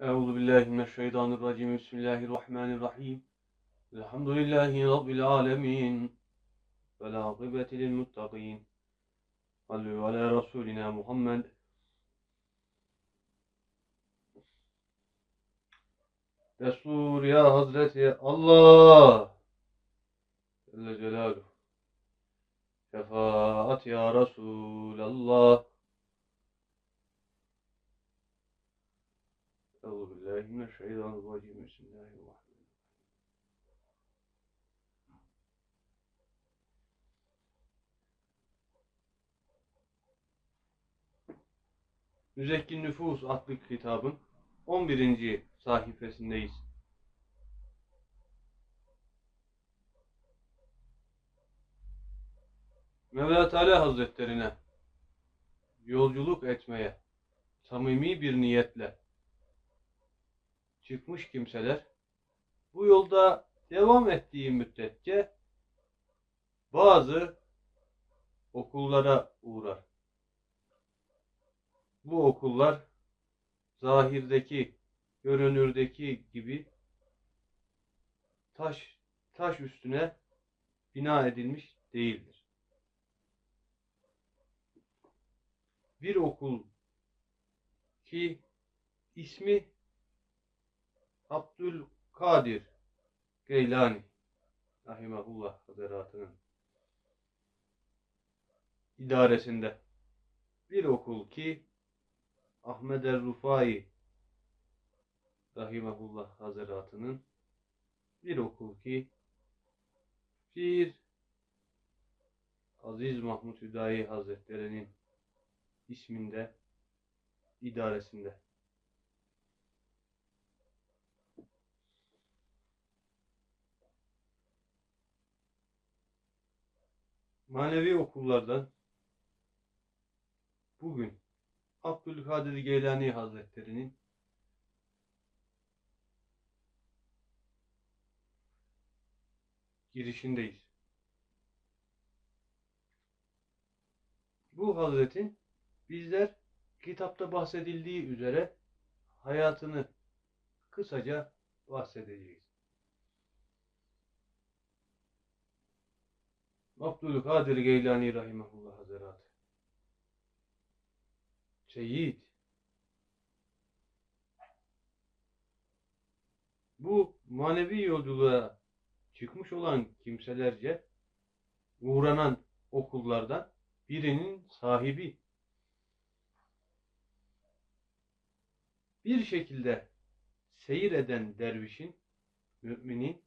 Euzu billahi mineşşeytanirracim. Bismillahirrahmanirrahim. Elhamdülillahi rabbil alamin. Ve la akibete lil muttaqin. Sallu ala rasulina Muhammed. Destur ya Hazreti Allah. Celle Celaluhu. Şefaat ya Resulallah. Euzu billahi mineşşeytanirracim. Bismillahirrahmanirrahim. Müzekkin Nüfus adlı kitabın 11. sayfasındayız. Mevla Teala Hazretlerine yolculuk etmeye samimi bir niyetle çıkmış kimseler bu yolda devam ettiği müddetçe bazı okullara uğrar. Bu okullar zahirdeki, görünürdeki gibi taş taş üstüne bina edilmiş değildir. Bir okul ki ismi Abdülkadir Geylani Rahimahullah Hazretleri'nin idaresinde bir okul ki Ahmed el-Rufai Rahimahullah Hazretleri'nin bir okul ki bir Aziz Mahmud Hüdayi Hazretleri'nin isminde idaresinde. Manevi okullardan bugün Abdülkadir Geylani Hazretleri'nin girişindeyiz. Bu Hazretin bizler kitapta bahsedildiği üzere hayatını kısaca bahsedeceğiz. Abdülkadir Geylani Rahimahullah Hazretleri. Seyyid. Bu manevi yolculuğa çıkmış olan kimselerce uğranan okullardan birinin sahibi. Bir şekilde seyir eden dervişin, müminin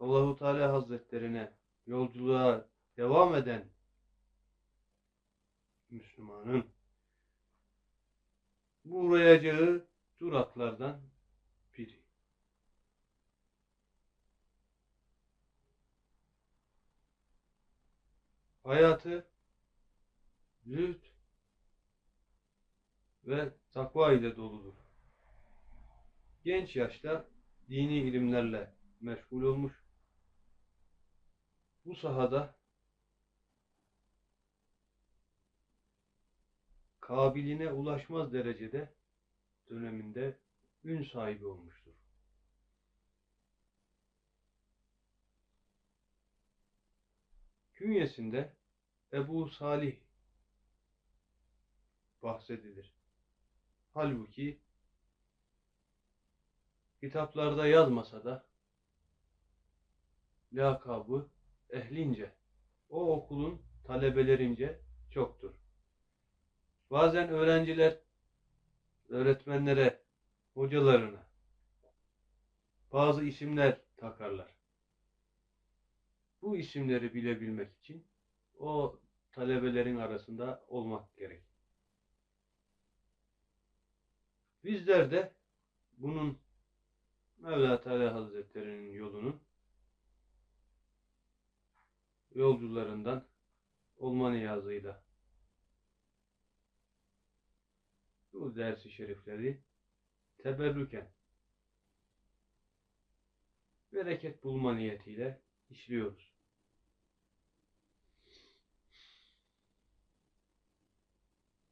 Allahu Teala Hazretlerine yolculuğa devam eden Müslümanın uğrayacağı duraklardan biri. Hayatı zühd ve takva ile doludur. Genç yaşta dini ilimlerle meşgul olmuş. Bu sahada kabiline ulaşmaz derecede döneminde ün sahibi olmuştur. Künyesinde Ebu Salih bahsedilir. Halbuki kitaplarda yazmasa da lakabı ehlince, o okulun talebelerince çoktur. Bazen öğrenciler öğretmenlere, hocalarına bazı isimler takarlar. Bu isimleri bilebilmek için o talebelerin arasında olmak gerek. Bizler de bunun Mevla Teala Hazretleri'nin yolunun yolcularından olma niyazıyla bu dersi şerifleri teberrüken bereket bulma niyetiyle işliyoruz.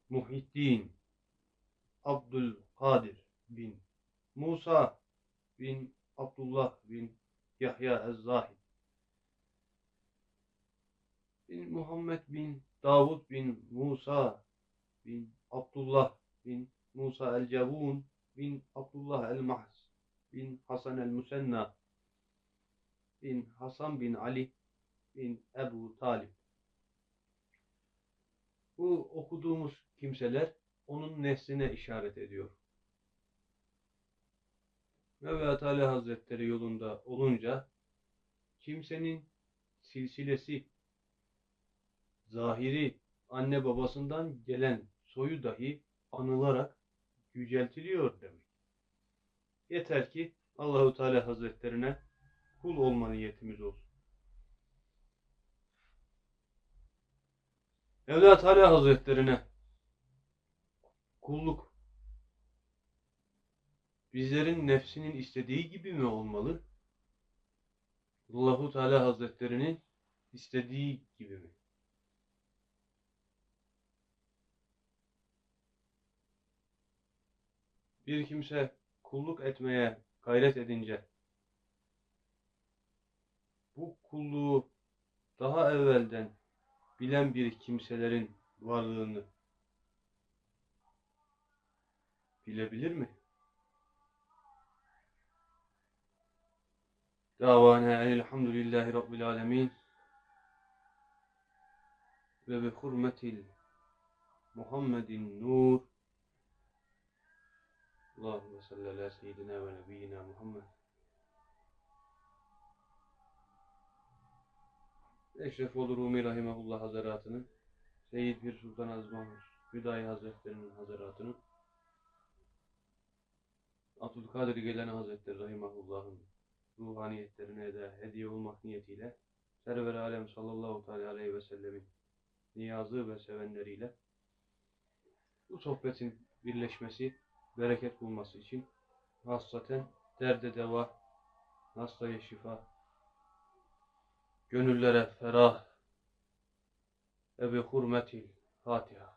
Muhyiddin Abdülkadir bin Musa bin Abdullah bin Yahya Ez-Zahid bin Muhammed bin Davud bin Musa bin Abdullah bin Musa el-Cavun bin Abdullah el-Mahz bin Hasan el-Musenna bin Hasan bin Ali bin Ebu Talib. Bu okuduğumuz kimseler onun nesline işaret ediyor. Mevla Teala Hazretleri yolunda olunca kimsenin silsilesi zahiri anne babasından gelen soyu dahi anılarak yüceltiliyor demek. Yeter ki Allahu Teala Hazretlerine kul olma niyetimiz olsun. Mevla Teala Hazretlerine kulluk bizlerin nefsinin istediği gibi mi olmalı? Allahu Teala Hazretlerinin istediği gibi mi? Bir kimse kulluk etmeye gayret edince bu kulluğu daha evvelden bilen bir kimselerin varlığını bilebilir mi? Davana elhamdülillahi rabbil alemin ve bi hurmetil Muhammedin nur Allahümme salli ala seyyidina ve nebiyyina Muhammed. Eşref olur Rumi Rahimahullah Hazaratı'nın Seyyid Pir Sultan Aziz Mahmud Hüdayi Hazretleri'nin Hazaratı'nın Abdülkadir Geylani Hazretleri Rahimahullah'ın ruhaniyetlerine de hediye olmak niyetiyle Server Alem sallallahu teala aleyhi ve sellemin niyazı ve sevenleriyle bu sohbetin birleşmesi, bereket bulması için hassaten derde deva, hastaya şifa, gönüllere ferah ve bi hurmetil Fatiha.